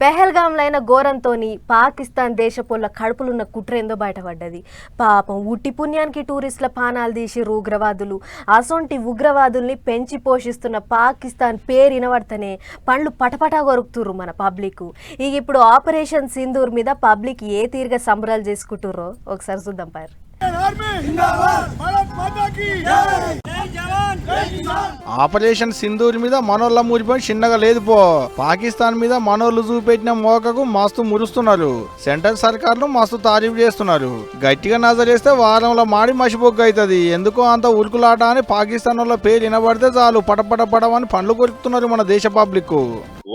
పెహల్గాంలైన ఘోరంతోని పాకిస్తాన్ దేశపోళ్ళ కడుపులున్న కుట్రేందో బయటపడ్డది. పాపం ఉట్టి పుణ్యానికి టూరిస్టుల పానాలు తీసిరు ఉగ్రవాదులు అసొంటి ఉగ్రవాదుల్ని పెంచి పోషిస్తున్న పాకిస్తాన్ పేరు వినబడితేనే పండ్లు పటపటా కొరుకుతుర్రు మన పబ్లిక్ ఇక ఇప్పుడు ఆపరేషన్ సింధూర్ మీద పబ్లిక్ ఏ తీరుగా సంబరాలు చేసుకుంటుర్రో? ఒకసారి చూద్దాం పారు. ఆపరేషన్ సింధూర్ మీద మనోళ్ళ మురిపోయి చిన్నగా లేదు పో. పాకిస్తాన్ మీద మనోళ్ళు చూపెట్టిన మోకకు మస్తు మురుస్తున్నారు. సెంట్రల్ సర్కార్ను మస్తు తారీఫ్ చేస్తున్నారు. గట్టిగా నజరేస్తే వారంలో మాడి మసిబొగ్గు అవుతుంది ఎందుకో అంత ఉరుకులాట అని పాకిస్తాన్ వాళ్ళ పేరు వినబడితే చాలు పటపట పడవని పండ్లు కొరుకుతున్నారు మన దేశ పబ్లిక్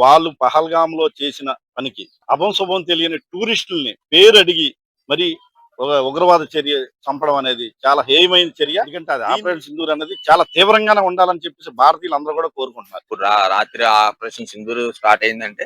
వాళ్ళు పహల్గామ్లో చేసిన పనికి అభం శుభం తెలియని టూరిస్టుల్ని పేరు అడిగి మరి ఒక ఉగ్రవాద చర్య చంపడం అనేది చాలా హేయమైన చర్య. ఎందుకంటే అది ఆపరేషన్ సింధూర్ అనేది చాలా తీవ్రంగానే ఉండాలని చెప్పేసి భారతీయులు అందరూ కూడా కోరుకుంటున్నారు. ఇప్పుడు రాత్రి ఆపరేషన్ సింధూర్ స్టార్ట్ అయిందంటే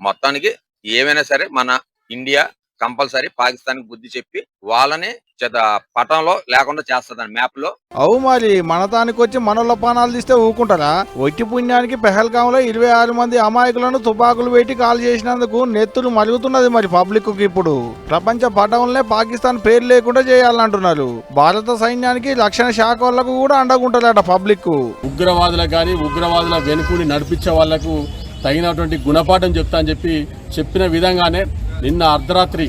మొత్తానికి ఏమైనా సరే మన ఇండియా కంపల్సరీ పాకిస్తాన్ బుద్ధి చెప్పి వాళ్ళని చేత పటంలో లేకుండా చేస్తుందని మ్యాప్లో అవు మరి మన తానికి వచ్చి మనోళ్ళ పానాలు తీస్తే ఊకుంటారా? ఒట్టి పుణ్యానికి పెహల్గాంలో ఇరవై ఆరు మంది అమాయకులను తుపాకులు పెట్టి కాల్ చేసినందుకు నెత్తులు మరుగుతున్నది మరి పబ్లిక్కు ఇప్పుడు. ప్రపంచ పటంలోనే పాకిస్తాన్ పేరు లేకుండా చేయాలంటున్నారు. భారత సైన్యానికి రక్షణ శాఖ వాళ్ళకు కూడా అండగుంటారట పబ్లిక్ ఉగ్రవాదులకు కానీ ఉగ్రవాదుల వెనుకుని నడిపించే వాళ్ళకు తగినటువంటి గుణపాఠం చెప్తా అని చెప్పి చెప్పిన విధంగానే నిన్న అర్ధరాత్రి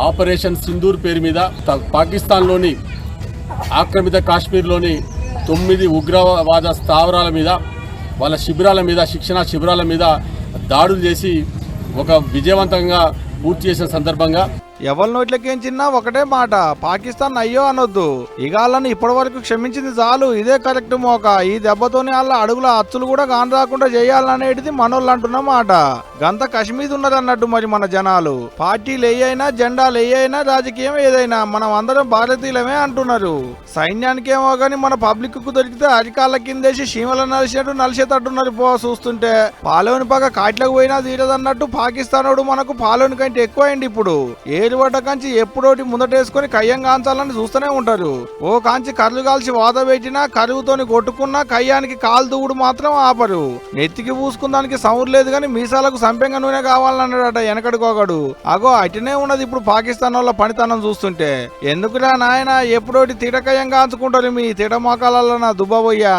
ఆపరేషన్ సింధూర్ పేరు మీద త- పాకిస్తాన్లోని ఆక్రమిత కాశ్మీర్లోని తొమ్మిది ఉగ్రవాద స్థావరాల మీద వాళ్ళ శిబిరాల మీద శిక్షణ శిబిరాల మీద దాడులు చేసి ఒక విజయవంతంగా పూర్తి చేసిన సందర్భంగా ఎవరి నోట్లకేం చిన్నా ఒకటే మాట పాకిస్తాన్ అయ్యో అనొద్దు. ఇగాళ్ళని ఇప్పటి వరకు క్షమించింది చాలు. ఇదే కరెక్ట్ మోక. ఈ దెబ్బతోనే వాళ్ళ అడుగుల అచ్చులు కూడా కాని రాకుండా చేయాలనేటిది మనోళ్ళు అంటున్న మాట. గంత కశ్మీర్ ఉన్నదన్నట్టు మరి మన జనాలు. పార్టీలు ఏ అయినా జెండాలు ఏ అయినా రాజకీయం ఏదైనా మనం అందరం భారతీయులమే అంటున్నారు. సైన్యానికేమో కానీ మన పబ్లిక్కు దొరికితే అధికారుల కిందేసి చీమల నలిసినట్టు నలిసేటట్టున్నారు పో చూస్తుంటే. పాలోని పగ కాట్లకు పోయినా తీరదన్నట్టు పాకిస్తానోడు మనకు పాలోని కంటే ఎక్కువైంది ఇప్పుడు. ఏ ఏరువడ్డ కంచి ఎప్పుడోటి ముందటేసుకుని కయ్యం కాంచాలని చూస్తూనే ఉంటారు. ఓ కాంచి కర్రు కాల్చి వాత పెట్టినా కరువుతోని కొట్టుకున్నా కయ్యానికి కాలు దూవుడు మాత్రం ఆపరు. నెత్తికి పూసుకుందానికి సౌరు లేదు కానీ మీసాలకు సంపెంగ నూనె కావాలన్నాడట వెనకడుకోగడు అగో అటునే ఉన్నది ఇప్పుడు పాకిస్తాన్ వాళ్ళ పనితనం చూస్తుంటే. ఎందుకురా నాయన ఎప్పుడోటి తిటకయ్యం కాంచుకుంటారు మీ తిటమోకాలలో నా దుబ్బబోయ్యా?